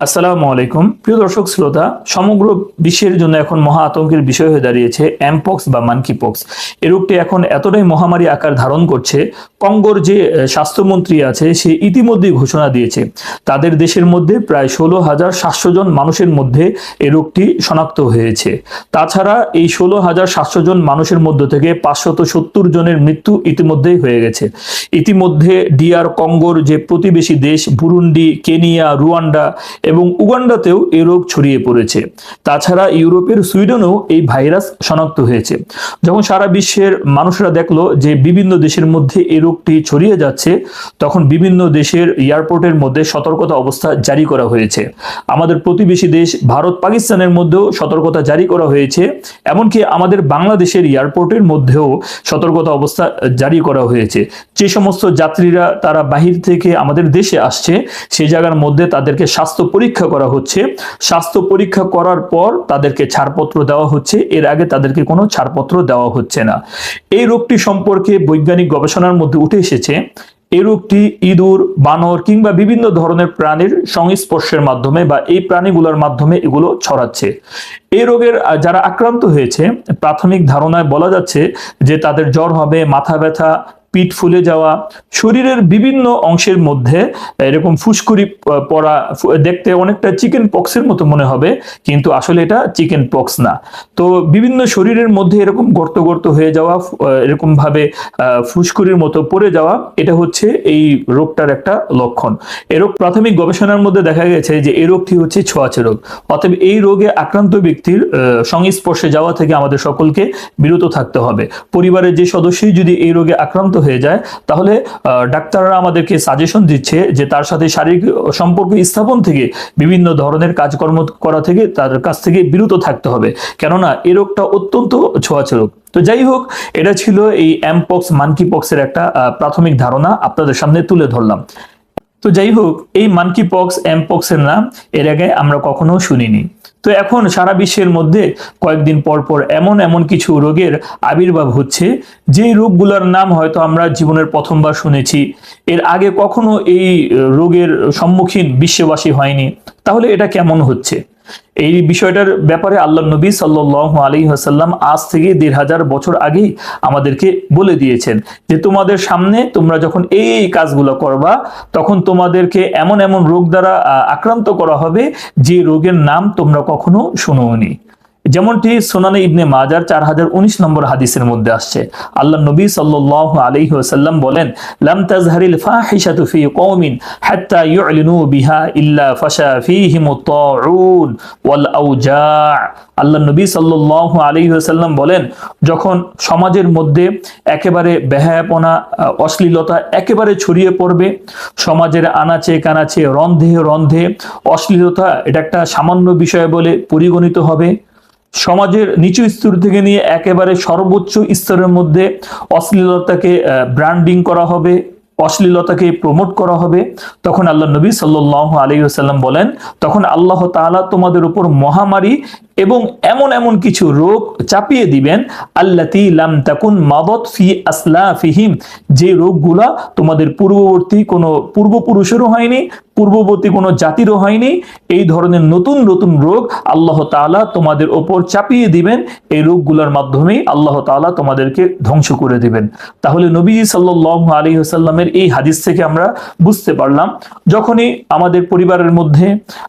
আসসালামু আলাইকুম। প্রিয় দর্শক, শ্রোতা, সমগ্র বিশ্বের জন্য এখন মহা আতঙ্কের বিষয় হয়ে দাঁড়িয়েছে অ্যাম্পক্স বা মানকিপক্স পক্স এই রোগটি এখন এতটাই মহামারী আকার ধারণ করছে কঙ্গোর যে স্বাস্থ্যমন্ত্রী আছে, সে ইতিমধ্যেই ঘোষণা দিয়েছে। তাদের দেশের মধ্যে প্রায় ষোলো হাজার সাতশো জন মানুষের মধ্যে এই রোগটি শনাক্ত হয়েছে। তাছাড়া এই ষোলো হাজার সাতশো জন মানুষের মধ্য থেকে পাঁচশত সত্তর জনের মৃত্যু ইতিমধ্যেই হয়ে গেছে। ইতিমধ্যে ডিআর কঙ্গোর যে প্রতিবেশী দেশ, বুরুন্ডি, কেনিয়া, রুয়ান্ডা এবং উগান্ডাতেও এই রোগ ছড়িয়ে পড়েছে। তাছাড়া ইউরোপের সুইডেনও এই ভাইরাস শনাক্ত হয়েছে। যখন সারা বিশ্বের মানুষরা দেখল যে বিভিন্ন দেশের মধ্যে এই রোগটি ছড়িয়ে যাচ্ছে, তখন বিভিন্ন দেশের এয়ারপোর্টের মধ্যে সতর্কতা অবস্থা জারি করা হয়েছে। আমাদের প্রতিবেশী দেশ ভারত পাকিস্তানের মধ্যেও সতর্কতা জারি করা হয়েছে, এমনকি আমাদের বাংলাদেশের এয়ারপোর্টের মধ্যেও সতর্কতা অবস্থা জারি করা হয়েছে। যে সমস্ত যাত্রীরা তারা বাহির থেকে আমাদের দেশে আসছে সেই জায়গার মধ্যে তাদেরকে স্বাস্থ্য পরীক্ষা করা হচ্ছে। স্বাস্থ্য পরীক্ষা করার পর তাদেরকে ছাড়পত্র দেওয়া হচ্ছে, এর আগে তাদেরকে কোনো ছাড়পত্র দেওয়া হচ্ছে না। এই রোগটি সম্পর্কে বৈজ্ঞানিক গবেষণার মধ্যে উঠে এসেছে এই রোগটি ইঁদুর, বানর কিংবা বিভিন্ন ধরনের প্রাণীর সংস্পর্শের মাধ্যমে বা এই প্রাণীগুলোর মাধ্যমে এগুলো ছড়াচ্ছে। এই রোগের যারা আক্রান্ত হয়েছে, প্রাথমিক ধারণায় বলা যাচ্ছে যে তাদের জ্বর হবে, মাথা ব্যথা পিঠ ফুলে যাওয়া শরীরের বিভিন্ন অংশের মধ্যে এরকম ফুসকুড়ি পড়া দেখতে অনেকটা চিকেন পক্সের মতো মনে হবে কিন্তু আসলে এটা চিকেন পক্স না। তো বিভিন্ন শরীরের মধ্যে এরকম গর্ত গর্ত হয়ে যাওয়া এরকম ভাবে আহ, ফুসকুড়ির মতো পড়ে যাওয়া এটা হচ্ছে এই রোগটার একটা লক্ষণ। এই রোগ প্রাথমিক গবেষণার মধ্যে দেখা গেছে যে এই রোগটি হচ্ছে ছোঁয়াচে রোগ। অতএব এই রোগে আক্রান্ত ব্যক্তির সংস্পর্শে যাওয়া থেকে আমাদের সকলকে বিরত থাকতে হবে। পরিবারের যে সদস্যই যদি এই রোগে আক্রান্ত হয়ে যায়, তাহলে ডাক্তাররা আমাদেরকে সাজেশন দিচ্ছে যে তার সাথে শারীরিক সম্পর্ক স্থাপন থেকে বিভিন্ন ধরনের কাজকর্ম করা থেকে তার কাছ থেকে বিরত থাকতে হবে। কেননা, এ রোগটা অত্যন্ত ছোঁয়াচে রোগ তো যাই হোক, এটা ছিল এই অ্যাম্পক্স মানকি পক্সের একটা প্রাথমিক ধারণা আপনাদের সামনে তুলে ধরলাম। তো যাই হোক এই মানকি পক্স এমপক্স পক্সের নাম, এর আগে আমরা কখনো শুনিনি। তো এখন সারা বিশ্বের মধ্যে কয়েকদিন পর পর এমন এমন কিছু রোগের আবির্ভাব হচ্ছে যে রোগগুলোর নাম হয়তো আমরা জীবনের প্রথমবার শুনেছি। এর আগে কখনো এই রোগের সম্মুখীন বিশ্ববাসী হয়নি। তাহলে এটা কেমন হচ্ছে? এই বিষয়টার ব্যাপারে আল্লাহ নবী সাল্লাহ আলী হাসাল্লাম আজ থেকে দেড় হাজার বছর আগেই আমাদেরকে বলে দিয়েছেন যে তোমাদের সামনে তোমরা যখন এই কাজগুলো করবা, তখন তোমাদেরকে এমন এমন রোগ দ্বারা আক্রান্ত করা হবে যে রোগের নাম তোমরা কখনো শুনোনি। যেমনটি সোনানে ইবনে মাজার চার হাজার উনিশ নম্বর হাদিসের মধ্যে আসছে। আল্লাহ নবী সাল্লাহ আলাইহি ওয়াসাল্লাম বলেন, লাম তাজহারিল ফাহিশাতু ফি কওমিন হাত্তা ইউলিনু বিহা ইল্লা ফাশা ফীহিম তাউন ওয়াল আউজা' আল্লাহ নবী সাল্লাহ আলাইহি ওয়াসাল্লাম বলেন, যখন সমাজের মধ্যে একেবারে বেহায়াপনা, অশ্লীলতা একেবারে ছড়িয়ে পড়বে, সমাজের আনাচে কানাচে রন্ধে রন্ধে অশ্লীলতা, এটা একটা সামান্য বিষয় বলে পরিগণিত হবে। সমাজের নিচু স্তর থেকে নিয়ে একেবারে সর্বোচ্চ স্তরের মধ্যে অশ্লীলতাকে ব্র্যান্ডিং করা হবে, অশ্লীলতাকে প্রমোট করা হবে। তখন আল্লাহ নবী সাল্লাহ আলী সাল্লাম বলেন, তখন আল্লাহ তালা তোমাদের উপর মহামারী এবং এমন এমন কিছু রোগ চাপিয়ে দিবেন, আল্লাতি লাম তাকুন মাদত ফি আসলা ফিহিম যে রোগগুলা তোমাদের পূর্ববর্তী কোনো পূর্বপুরুষেরও হয়নি, পূর্ববর্তী কোনো জাতিরও হয়নি, এই ধরনের নতুন নতুন রোগ আল্লাহ তাআলা তোমাদের ওপর চাপিয়ে দিবেন, এই রোগগুলোর মাধ্যমেই আল্লাহ তাআলা তোমাদেরকে ধ্বংস করে দিবেন। তাহলে নবী সাল্লাল্লাহু আলাইহি ওয়াসাল্লামের এই হাদিস থেকে আমরা বুঝতে পারলাম, যখনই আমাদের পরিবারের মধ্যে,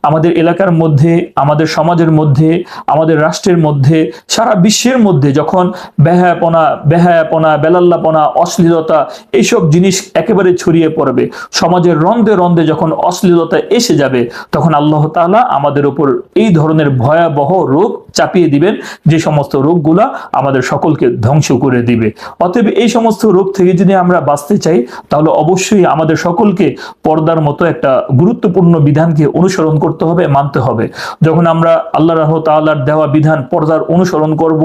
আমাদের এলাকার মধ্যে, আমাদের সমাজের মধ্যে আমাদের রাষ্ট্রের মধ্যে, সারা বিশ্বের মধ্যে যখন বেহায়াপনা বেহায়াপনা, বেলাল্লাপনা, অশ্লীলতা এইসব জিনিস একেবারে ছড়িয়ে পড়বে, সমাজের রন্ধে রন্ধে যখন অশ্লীলতা এসে যাবে, তখন আল্লাহ তাআলা আমাদের উপর এই ধরনের ভয়াবহ রোগ চাপিয়ে দিবেন, যে সমস্ত রোগগুলা আমাদের সকলকে ধ্বংস করে দিবে। অতএব এই সমস্ত রোগ থেকে যদি আমরা বাঁচতে চাই, তাহলে অবশ্যই আমাদের সকলকে পর্দার মতো একটা গুরুত্বপূর্ণ বিধানকে অনুসরণ করতে হবে, মানতে হবে। যখন আমরা আল্লাহ রাহ তাআলার দেওয়া বিধান পর্দার অনুসরণ করব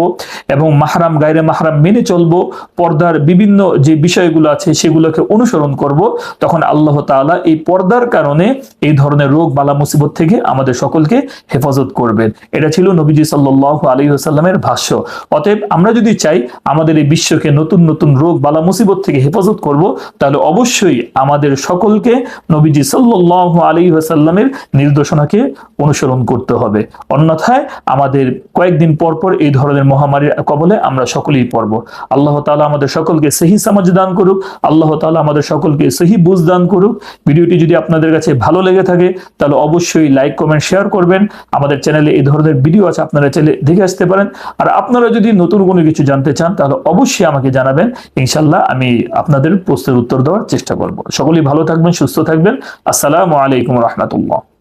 এবং মাহরাম গায়রে মাহরাম মেনে চলবো, পর্দার বিভিন্ন যে বিষয়গুলো আছে সেগুলোকে অনুসরণ করব, তখন আল্লাহ তাআলা এই পর্দার কারণে এই ধরনের রোগ, বালা, মুসিবত থেকে আমাদের সকলকে হেফাজত করবেন। এটা ছিল নবীজি সাল্লাল্লাহু আলাইহি ওয়াসাল্লামের ভাষ্য। অতএব আমরা যদি চাই আমাদের এই বিশ্বকে নতুন নতুন রোগ, বালা, মুসিবত থেকে হেফাজত করব, তাহলে অবশ্যই আমাদের সকলকে নবীজি সাল্লাল্লাহু আলাইহি ওয়াসাল্লামের নির্দেশনাকে অনুসরণ করতে হবে। অন্যথায় আমাদের কয়েকদিন পর পর এই ধরনের মহামারীর কবলে আমরা সকলেই পড়ব। আল্লাহ তাআলা আমাদের সকলকে সহি সমাজ দান করুক, আল্লাহ তাআলা আমাদের সকলকে সহি বুঝ দান করুক। ভিডিওটি যদি আপনাদের কাছে ভালো লেগে থাকে, তাহলে অবশ্যই লাইক, কমেন্ট, শেয়ার করবেন। আমাদের চ্যানেলে এই ধরনের ভিডিও আছে, আপনারা চ্যানেলে দেখে আসতে পারেন। আর আপনারা যদি নতুন কোনো কিছু জানতে চান, তাহলে অবশ্যই আমাকে জানাবেন। ইনশাল্লাহ আমি আপনাদের প্রশ্নের উত্তর দেওয়ার চেষ্টা করব। সকলেই ভালো থাকবেন, সুস্থ থাকবেন। আসসালামু আলাইকুম রহমতুল্লাহ।